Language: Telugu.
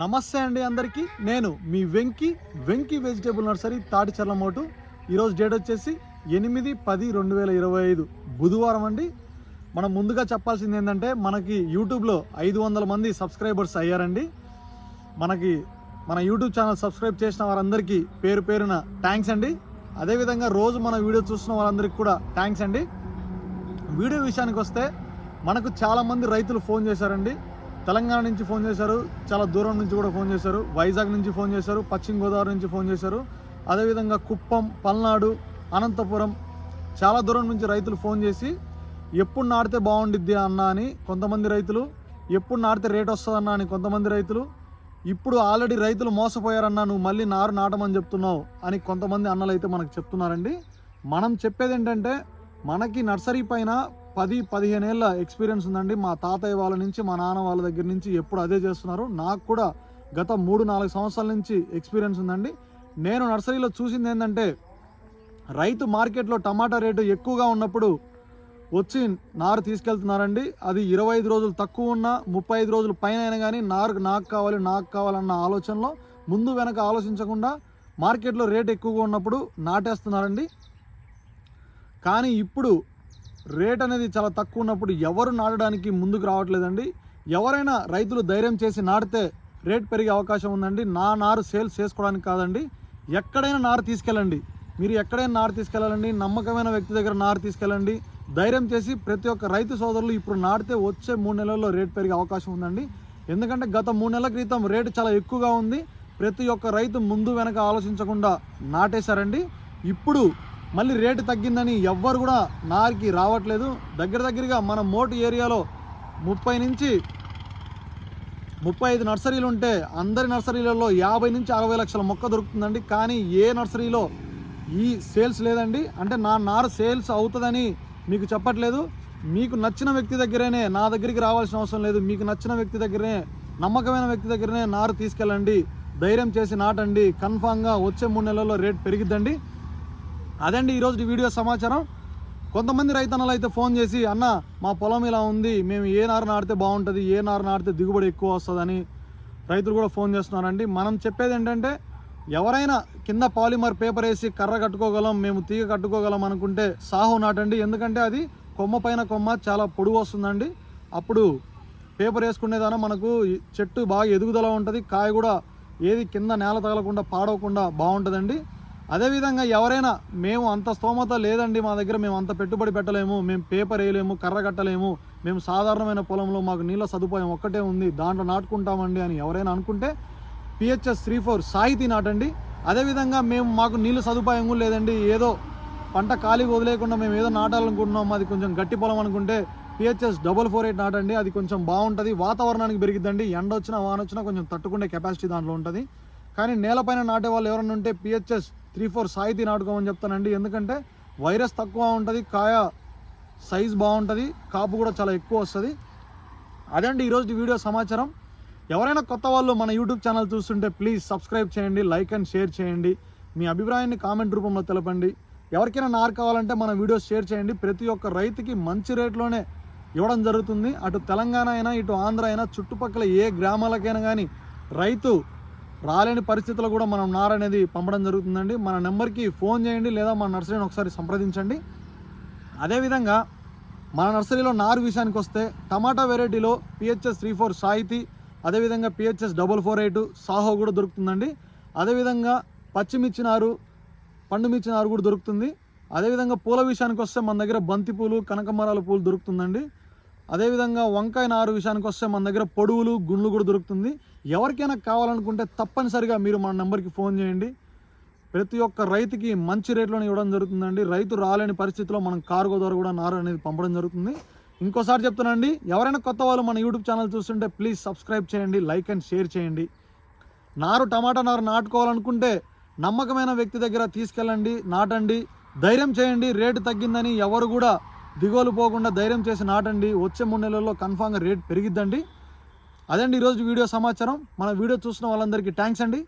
నమస్తే అండి అందరికీ. నేను మీ వెంకి వెంకి వెజిటేబుల్ నర్సరీ తాటిచర్ల మోటు. ఈరోజు డేట్ వచ్చేసి ఎనిమిది పది రెండు వేల ఇరవై ఐదు బుధవారం అండి. మనం ముందుగా చెప్పాల్సింది ఏంటంటే మనకి యూట్యూబ్లో ఐదు వందల మంది సబ్స్క్రైబర్స్ అయ్యారండి. మనకి మన యూట్యూబ్ ఛానల్ సబ్స్క్రైబ్ చేసిన వారందరికీ పేరు పేరున థ్యాంక్స్ అండి. అదేవిధంగా రోజు మన వీడియో చూస్తున్న వారందరికీ కూడా థ్యాంక్స్ అండి. వీడియో విషయానికి వస్తే మనకు చాలామంది రైతులు ఫోన్ చేశారండి. తెలంగాణ నుంచి ఫోన్ చేశారు చాలా దూరం నుంచి కూడా ఫోన్ చేశారు వైజాగ్ నుంచి ఫోన్ చేశారు పశ్చిమ గోదావరి నుంచి ఫోన్ చేశారు. అదేవిధంగా కుప్పం పల్నాడు అనంతపురం చాలా దూరం నుంచి రైతులు ఫోన్ చేసి ఎప్పుడు నాటితే బాగుండిద్ది అన్న అని కొంతమంది రైతులు ఎప్పుడు నాటితే రేట్ వస్తుందన్న అని కొంతమంది రైతులు ఇప్పుడు ఆల్రెడీ రైతులు మోసపోయారన్నా నువ్వు మళ్ళీ నారు నాటమని చెప్తున్నావు అని కొంతమంది అన్నలు అయితే మనకు చెప్తున్నారండి. మనం చెప్పేది ఏంటంటే మనకి నర్సరీ పైన పది పదిహేను ఏళ్ళ ఎక్స్పీరియన్స్ ఉందండి. మా తాతయ్య వాళ్ళ నుంచి మా నాన్న వాళ్ళ దగ్గర నుంచి ఎప్పుడు అదే చేస్తున్నారు. నాకు కూడా గత మూడు నాలుగు సంవత్సరాల నుంచి ఎక్స్పీరియన్స్ ఉందండి. నేను నర్సరీలో చూసింది ఏంటంటే రైతు మార్కెట్లో టమాటా రేటు ఎక్కువగా ఉన్నప్పుడు వచ్చి నారు తీసుకెళ్తున్నారండి. అది ఇరవై ఐదు రోజులు తక్కువ ఉన్నా ముప్పై ఐదు రోజులు పైన అయినా కానీ నారు నాకు కావాలి నాకు కావాలన్న ఆలోచనలో ముందు వెనక ఆలోచించకుండా మార్కెట్లో రేట్ ఎక్కువగా ఉన్నప్పుడు నాటేస్తున్నారండి. కానీ ఇప్పుడు రేట్ అనేది చాలా తక్కువ ఉన్నప్పుడు ఎవరు నాటడానికి ముందుకు రావట్లేదండి. ఎవరైనా రైతులు ధైర్యం చేసి నాటితే రేట్ పెరిగే అవకాశం ఉందండి. నా నారు సేల్స్ చేసుకోవడానికి కాదండి. ఎక్కడైనా నారు తీసుకెళ్ళండి. మీరు ఎక్కడైనా నారు తీసుకెళ్ళాలండి. నమ్మకమైన వ్యక్తి దగ్గర నారు తీసుకెళ్ళండి. ధైర్యం చేసి ప్రతి ఒక్క రైతు సోదరులు ఇప్పుడు నాటితే వచ్చే మూడు నెలల్లో రేట్ పెరిగే అవకాశం ఉందండి. ఎందుకంటే గత మూడు నెలల క్రితం రేటు చాలా ఎక్కువగా ఉంది. ప్రతి ఒక్క రైతు ముందు వెనక ఆలోచించకుండా నాటేశారండి. ఇప్పుడు మళ్ళీ రేటు తగ్గిందని ఎవ్వరు కూడా నారికి రావట్లేదు. దగ్గర దగ్గరగా మన మోటు ఏరియాలో ముప్పై నుంచి ముప్పై ఐదు నర్సరీలు ఉంటే అందరి నర్సరీలలో యాభై నుంచి అరవై లక్షల మొక్క దొరుకుతుందండి. కానీ ఏ నర్సరీలో ఈ సేల్స్ లేదండి. అంటే నా నారు సేల్స్ అవుతుందని మీకు చెప్పట్లేదు. మీకు నచ్చిన వ్యక్తి దగ్గరనే నా దగ్గరికి రావాల్సిన అవసరం లేదు. మీకు నచ్చిన వ్యక్తి దగ్గరనే నమ్మకమైన వ్యక్తి దగ్గరనే నారు తీసుకెళ్ళండి. ధైర్యం చేసి నాటండి. కన్ఫామ్గా వచ్చే మూడు నెలల్లో రేట్ పెరిగిద్దండి. అదండి ఈరోజు వీడియో సమాచారం. కొంతమంది రైతన్నలు అయితే ఫోన్ చేసి అన్న మా పొలం ఇలా ఉంది మేము ఏ నారు నాటితే బాగుంటుంది ఏ నారు నాటితే దిగుబడి ఎక్కువ వస్తుందని రైతులు కూడా ఫోన్ చేస్తున్నారండి. మనం చెప్పేది ఏంటంటే ఎవరైనా కింద పాలిమర్ పేపర్ వేసి కర్ర కట్టుకోగలం మేము తీగ కట్టుకోగలం అనుకుంటే సాహో నాటండి. ఎందుకంటే అది కొమ్మ పైన కొమ్మ చాలా పొడుగు వస్తుందండి. అప్పుడు పేపర్ వేసుకునేదాన మనకు చెట్టు బాగా ఎదుగుదల ఉంటుంది కాయ కూడా ఏది కింద నేల తగలకుండా పాడవకుండా బాగుంటుందండి. అదేవిధంగా ఎవరైనా మేము అంత స్తోమత లేదండి మా దగ్గర మేము అంత పెట్టుబడి పెట్టలేము మేము పేపర్ వేయలేము కర్ర కట్టలేము మేము సాధారణమైన పొలంలో మాకు నీళ్ళ సదుపాయం ఒక్కటే ఉంది దాంట్లో నాటుకుంటామండి అని ఎవరైనా అనుకుంటే పిహెచ్ఎస్ త్రీ ఫోర్ సాహితీ నాటండి అదేవిధంగా మేము మాకు నీళ్ళ సదుపాయం కూడా లేదండి ఏదో పంట ఖాళీగా వదిలేకుండా మేము ఏదో నాటాలనుకుంటున్నాం అది కొంచెం గట్టి పొలం అనుకుంటే పిహెచ్ఎస్ డబల్ ఫోర్ ఎయిట్ నాటండి అది కొంచెం బాగుంటుంది వాతావరణానికి పెరిగిద్దండి ఎండ వచ్చినా వాన వచ్చినా కొంచెం తట్టుకునే కెపాసిటీ దాంట్లో ఉంటుంది. కానీ నేలపైన నాటే వాళ్ళు ఎవరైనా ఉంటే పిహెచ్ఎస్ త్రీ ఫోర్ సాయితీ నాటుకోమని చెప్తానండి. ఎందుకంటే వైరస్ తక్కువ ఉంటుంది కాయ సైజ్ బాగుంటుంది కాపు కూడా చాలా ఎక్కువ వస్తుంది. అదండి ఈరోజు వీడియో సమాచారం. ఎవరైనా కొత్త వాళ్ళు మన యూట్యూబ్ ఛానల్ చూస్తుంటే ప్లీజ్ సబ్స్క్రైబ్ చేయండి లైక్ అండ్ షేర్ చేయండి. మీ అభిప్రాయాన్ని కామెంట్ రూపంలో తెలపండి. ఎవరికైనా నారు కావాలంటే మన వీడియోస్ షేర్ చేయండి. ప్రతి ఒక్క రైతుకి మంచి రేట్లోనే ఇవ్వడం జరుగుతుంది. అటు తెలంగాణ అయినా ఇటు ఆంధ్ర అయినా చుట్టుపక్కల ఏ గ్రామాలకైనా కానీ రైతు రాలేని పరిస్థితుల్లో కూడా మనం నార అనేది పంపడం జరుగుతుందండి. మన నెంబర్కి ఫోన్ చేయండి లేదా మన నర్సరీని ఒకసారి సంప్రదించండి. అదేవిధంగా మన నర్సరీలో నారు విషయానికి వస్తే టమాటా వెరైటీలో పిహెచ్ఎస్ త్రీ ఫోర్ సాహితి అదేవిధంగా PHS double four eight Saaho కూడా దొరుకుతుందండి. అదేవిధంగా పచ్చిమిర్చి నారు పండుమిర్చి నారు కూడా దొరుకుతుంది. అదేవిధంగా పూల విషయానికి వస్తే మన దగ్గర బంతి పూలు కనకమరాల పూలు దొరుకుతుందండి. అదేవిధంగా వంకాయ నారు విషయానికి వస్తే మన దగ్గర పొడువులు గుండ్లు కూడా దొరుకుతుంది. ఎవరికైనా కావాలనుకుంటే తప్పనిసరిగా మీరు మన నెంబర్కి ఫోన్ చేయండి. ప్రతి ఒక్క రైతుకి మంచి రేట్లోనే ఇవ్వడం జరుగుతుందండి. రైతు రాలేని పరిస్థితిలో మనం కార్గో ద్వారా కూడా నారు అనేది పంపడం జరుగుతుంది. ఇంకోసారి చెప్తానండి ఎవరైనా కొత్త వాళ్ళు మన యూట్యూబ్ ఛానల్ చూస్తుంటే ప్లీజ్ సబ్స్క్రైబ్ చేయండి లైక్ అండ్ షేర్ చేయండి. నారు టమాటా నారు నాటుకోవాలనుకుంటే నమ్మకమైన వ్యక్తి దగ్గర తీసుకెళ్ళండి నాటండి. ధైర్యం చేయండి రేటు తగ్గిందని ఎవరు కూడా దిగోలు పోకుండా ధైర్యం చేసి నాటండి. వచ్చే మూడు నెలల్లో కన్ఫామ్గా రేట్ పెరిగిద్దండి. అదండి ఈరోజు వీడియో సమాచారం. మన వీడియో చూసిన వాళ్ళందరికీ థ్యాంక్స్ అండి.